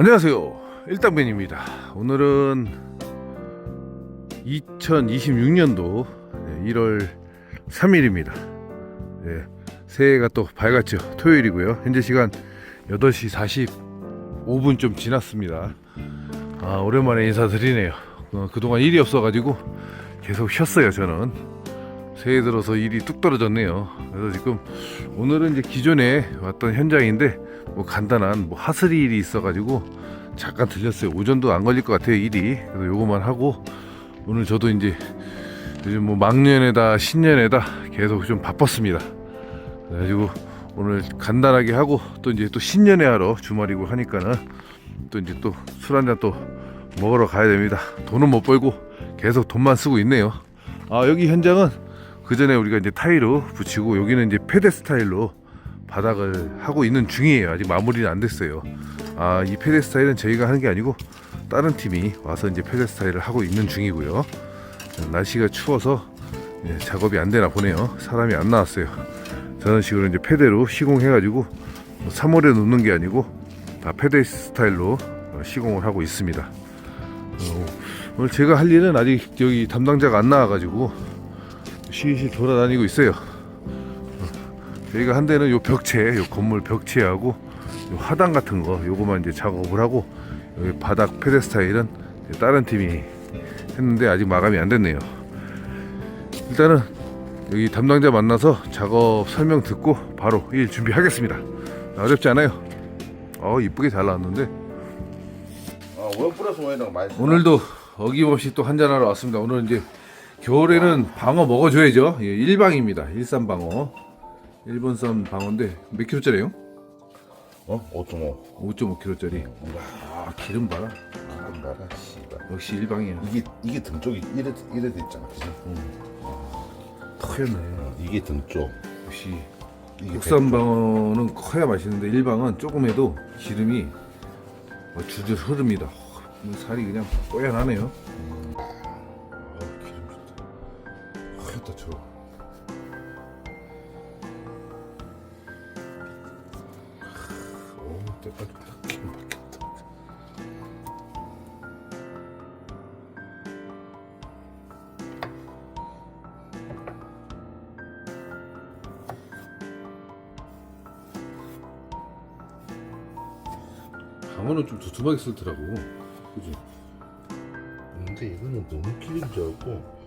안녕하세요. 일당맨입니다. 오늘은 2026년도 1월 3일입니다. 네, 새해가 또 밝았죠. 토요일이고요. 현재 시간 8시 45분 좀 지났습니다. 아, 오랜만에 인사드리네요. 어, 그동안 일이 없어가지고 계속 쉬었어요, 저는. 새해 들어서 일이 뚝 떨어졌네요. 그래서 지금 오늘은 이제 기존에 왔던 현장인데 뭐 간단한 뭐 하스리 일이 있어가지고 잠깐 들렸어요. 오전도 안 걸릴 것 같아요 일이. 그래서 요거만 하고 오늘 저도 이제 요즘 뭐 막년에다 신년에다 계속 좀 바빴습니다. 그래가지고 오늘 간단하게 하고 또 이제 또 신년회 하러 주말이고 하니까는 또 이제 또 술 한잔 또 먹으러 가야 됩니다. 돈은 못 벌고 계속 돈만 쓰고 있네요. 아 여기 현장은 그 전에 우리가 이제 타일로 붙이고 여기는 이제 페데 스타일로 바닥을 하고 있는 중이에요. 아직 마무리는 안 됐어요. 아, 이 페데 스타일은 저희가 하는 게 아니고 다른 팀이 와서 이제 페데 스타일을 하고 있는 중이고요. 날씨가 추워서 예, 작업이 안 되나 보네요. 사람이 안 나왔어요. 저런 식으로 이제 페데로 시공해가지고 3월에 놓는 게 아니고 다 페데 스타일로 어, 시공을 하고 있습니다. 어, 오늘 제가 할 일은 아직 여기 담당자가 안 나와가지고 실실 돌아다니고 있어요. 저희가 한 대는 요 벽체, 요 건물 벽체하고 요 하단 같은 거 요거만 이제 작업을 하고 여기 바닥 페데스타일은 다른 팀이 했는데 아직 마감이 안 됐네요. 일단은 여기 담당자 만나서 작업 설명 듣고 바로 일 준비하겠습니다. 어렵지 않아요. 어 이쁘게 잘 나왔는데 아, 플러스? 오늘도 어김없이 또 한잔하러 왔습니다. 오늘 이제 겨울에는 방어 먹어줘야죠. 예, 일방입니다. 일산 방어. 일본산 방어인데 몇 킬로짜리예요? 어? 5.5 5.5kg짜리. 와 기름 봐라. 아, 나라 씨발 역시 일방이야. 이게 이게 등 쪽이 이래 이래 돼 있잖아 그지? 커였네. 어, 이게 등쪽 역시 이게 국산 방어는 커야 맛있는데 일방은 조금 해도 기름이 뭐 줄줄 흐릅니다. 어, 살이 그냥 뽀얀하네요. 어, 하얗다 저. 오, 기름 박혔다. 방어는 좀 두툼하게 쓸더라고. 그지? 근데 이거는 너무 기름 줄 알고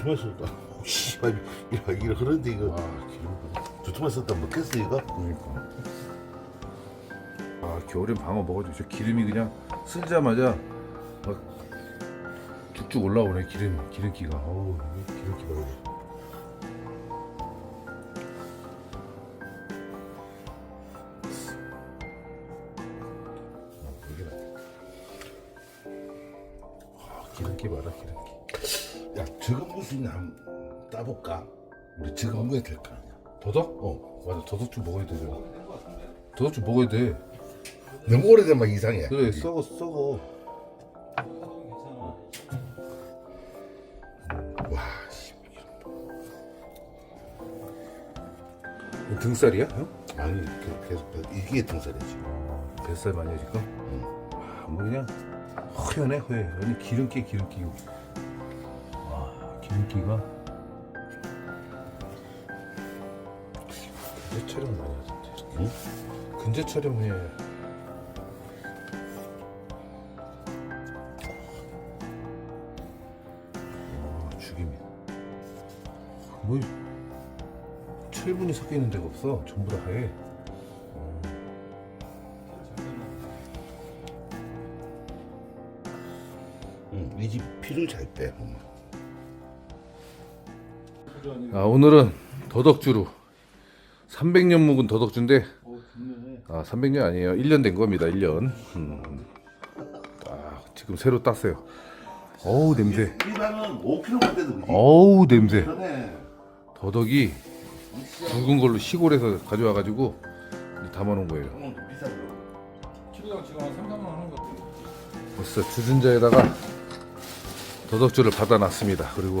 두툼한 썼다 오 씨발 이거 이거 그런데 이거 와, 기름 봐. 두툼한 썼다 먹겠어 이거? 그러니까. 아 겨울엔 방어 먹어도 저 기름이 그냥 쓸자마자 막 쭉쭉 올라오네 기름 기름기가. 어우 이게 기름기 봐. 이거. 어, 이게 낫다. 와 기름기 봐라 기름기. 야 저거 무슨 한 따볼까? 우리 먹어야 될 거 아니야 더덕? 어 맞아 좀 먹어야. 더덕 좀 먹어야 돼. 너무 오래되면 이상해 그래 썩어 썩어. 와 씨. 등살이야? 형? 아니 그- 계속 그- 이게 등살이지 뱃살 많이 해줄까? 와, 뭐 그냥 허연해 허연. 완전 기름기 기름기. 와 기름기가. 근제 촬영 많이 하던데. 응? 근제 촬영해. 와 죽입니다. 뭐 철분이 섞여 있는 데가 없어. 전부 다 하얘. 응, 이집 피를 잘빼 아, 오늘은 더덕주로. 300년 묵은 더덕주인데 아 300년 아니에요. 1년 된 겁니다 1년. 음. 아, 지금 새로 땄어요. 어우 냄새. 일반은 5kg만 돼도 그지? 어우 냄새. 더덕이 굵은 걸로 시골에서 가져와 가지고 담아 놓은 거예요. 응, 비싸더라고 키로당 지금 한 3, 4만 원 하는 것 같아요. 벌써 주전자에다가 더덕주를 받아놨습니다. 그리고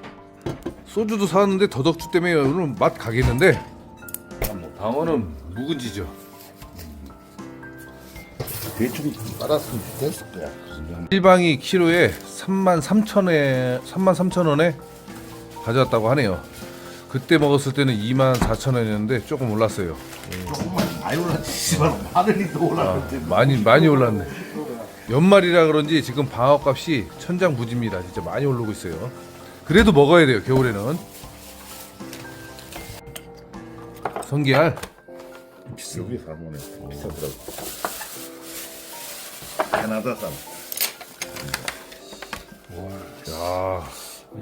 소주도 사왔는데 더덕주 때문에 오늘 맛 가겠는데? 뭐 방어는 묵은지죠. 대충 빨았으면 됐을 거야. 그냥 일방이 키로에 3만 3천에 3만 3천 원에 가져왔다고 하네요. 그때 먹었을 때는 2만 4천 원이었는데 조금 올랐어요. 조금만 많이 올랐지. 씨발. 하늘이 더 올랐는데. 많이 많이 올랐네. 연말이라 그런지 지금 방어값이 천장부지입니다. 진짜 많이 오르고 있어요 그래도 먹어야 돼요 겨울에는. 성게알. 여기 사모네. 비싸더라고. 캐나다산. 야,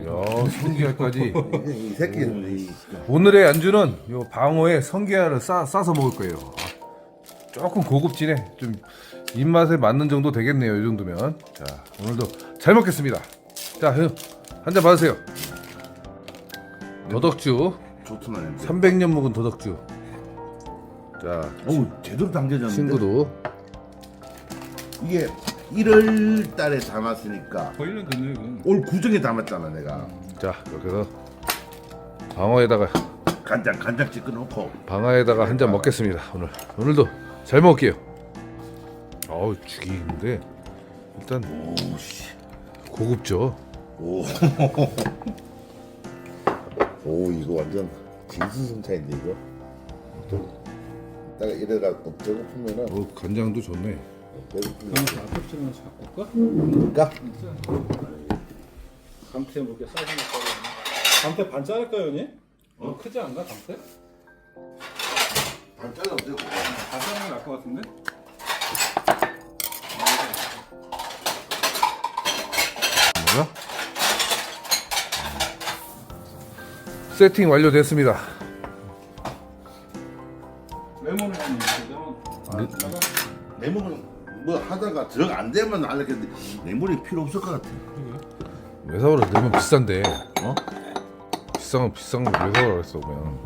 야 성게알까지. 이 새끼 이 오늘의 안주는 요 방어에 성게알을 싸, 싸서 먹을 거예요. 아, 조금 고급지네. 좀 입맛에 맞는 정도 되겠네요 이 정도면. 자 오늘도 잘 먹겠습니다. 자 한 잔 받으세요 도덕주 좋더만. 300년 묵은 도덕주 자 어우 제대로 당겨졌는데. 친구도 이게 1월 달에 담았으니까 거의 1년 됐네 이건. 올 구정에 담았잖아 내가. 자 여기서 방어에다가 간장 간장 찍어 놓고. 방어에다가 한 잔 먹겠습니다 오늘 오늘도 잘 먹을게요 어우 죽이는데 일단 오씨. 고급죠 오. 오 이거 완전 진수성찬인데 이거. 또 이따가 이래가 또 배고프면은 어 간장도 좋네 배고프면 그럼 앞접시는 갖고 올까? 그러니까 감태 먹게 싸주면 싸. 감태 반 자를까요, 형님? 어? 크지 않나 감태? 반 잘라도 되고. 반 자르는 게 나을 것 같은데? 세팅 완료됐습니다 레몬을 아, 레몬은 뭐 하다가 정 안 되면 알겠는데 레몬이 필요 없을 것 같아. 외사오를 넣으면 비싼데 어? 비싼 건 비싼 거 외사오라 그랬어 그냥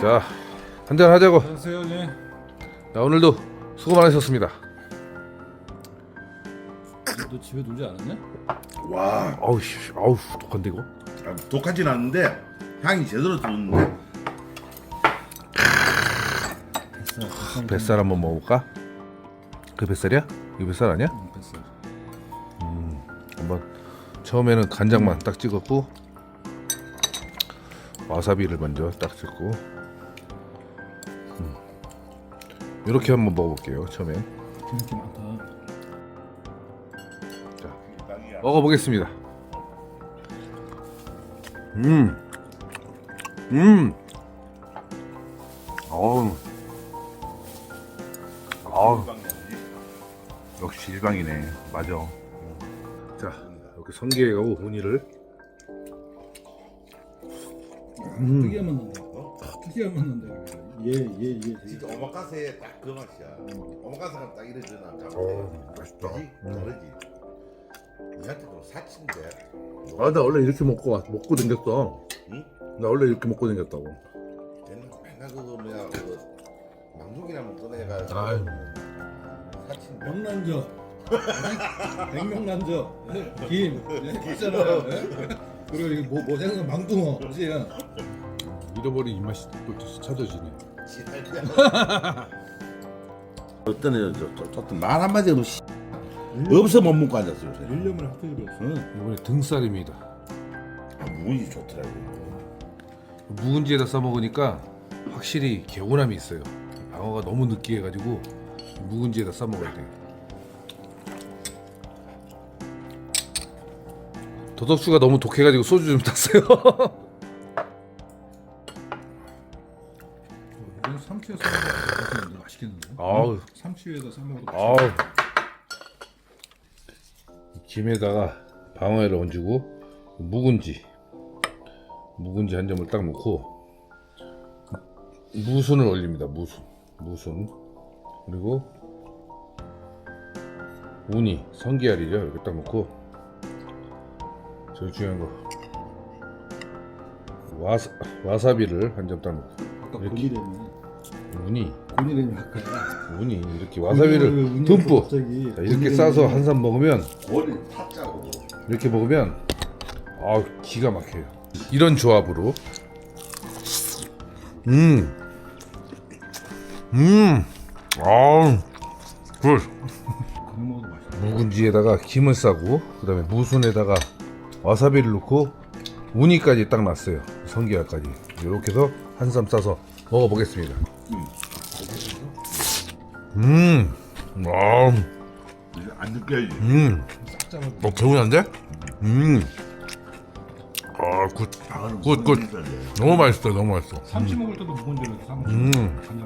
자 한잔 하자고 안녕하세요, 형님. 자 오늘도 수고 많으셨습니다 너 집에 놀지 않았냐? 와, 아우 씨 아우 독한데 이거 아, 독하진 않은데 향이 제대로 들었는데 뱃살 한번 먹어볼까? 그 뱃살이야? 이거 뱃살 아니야? 응, 됐어. 한번 처음에는 간장만 딱 찍었고 와사비를 먼저 딱 찍고 음. 이렇게 한번 먹어볼게요 처음엔 기름기 많 먹어보겠습니다 음 음. 어우 어우 역시 일방이네 맞아 자 이렇게 성게하고 우니를 음. 특이한 맛 난다. 특이한 맛 난다. 얘, 얘, 얘. 진짜 오마카세 딱 그 맛이야. 오마카세 가면 딱 이래주나. 어, 맛있다. 그지? 음. 다르지. 니한테도 사치인데. 아, 나 원래 이렇게 먹고 왔- 먹고 댕겼어. 응? 나 원래 이렇게 먹고 댕겼다고. 걔는 맨날 그거 뭐야 그 망둥이나 먹던 애가 아유. 사치인데. 명란젓. 백명란젓. 김. 있잖아. 그리고 이게 뭐, 뭐 생각 망둥어. 그지? 잃어버린 입맛이 또 다시 찾아지네. 어떤 애, 저, 저, 저, 말 한마디 없이 없어 못 먹고 앉았어 요새. 일념을 합격이 없어. 응. 이번에 등살입니다. 아, 무이 좋더라고. 묵은지에다 싸 먹으니까 확실히 개운함이 있어요. 방어가 너무 느끼해가지고 묵은지에다 싸 먹어야 돼. 도덕수가 너무 독해가지고 소주 좀 탔어요. 이건 삼치에 싸먹어도 맛있겠는데? 아우. 삼치에다 싸먹어도 아우. 김에다가 방어회를 얹고 묵은지 묵은지 한 점을 딱 넣고 무순을 올립니다. 무순 무순 그리고 우니 성게알이죠. 이렇게 딱 넣고 제일 중요한 거 와사 와사비를 한 점 딱 넣고 이렇게. 우니 곤이래미 아까 우니 이렇게 와사비를 듬뿍 갑자기 자, 이렇게 싸서 한산 먹으면 머리 타짜고. 이렇게 먹으면 아 기가 막혀요. 이런 조합으로 음, 음, 아우, 굿. 곤 먹어도 맛있어 묵은지에다가 김을 싸고 그다음에 무순에다가 와사비를 넣고 우니까지 딱 놨어요. 성게알까지 이렇게 해서 한 쌈 싸서 먹어보겠습니다. 음, 아, 안 느껴야지. 음, 어 개운한데? 음, 아, 굿, 굿, 굿. 너무 맛있어, 너무 맛있어. 삼치 먹을 때도 먹어 음.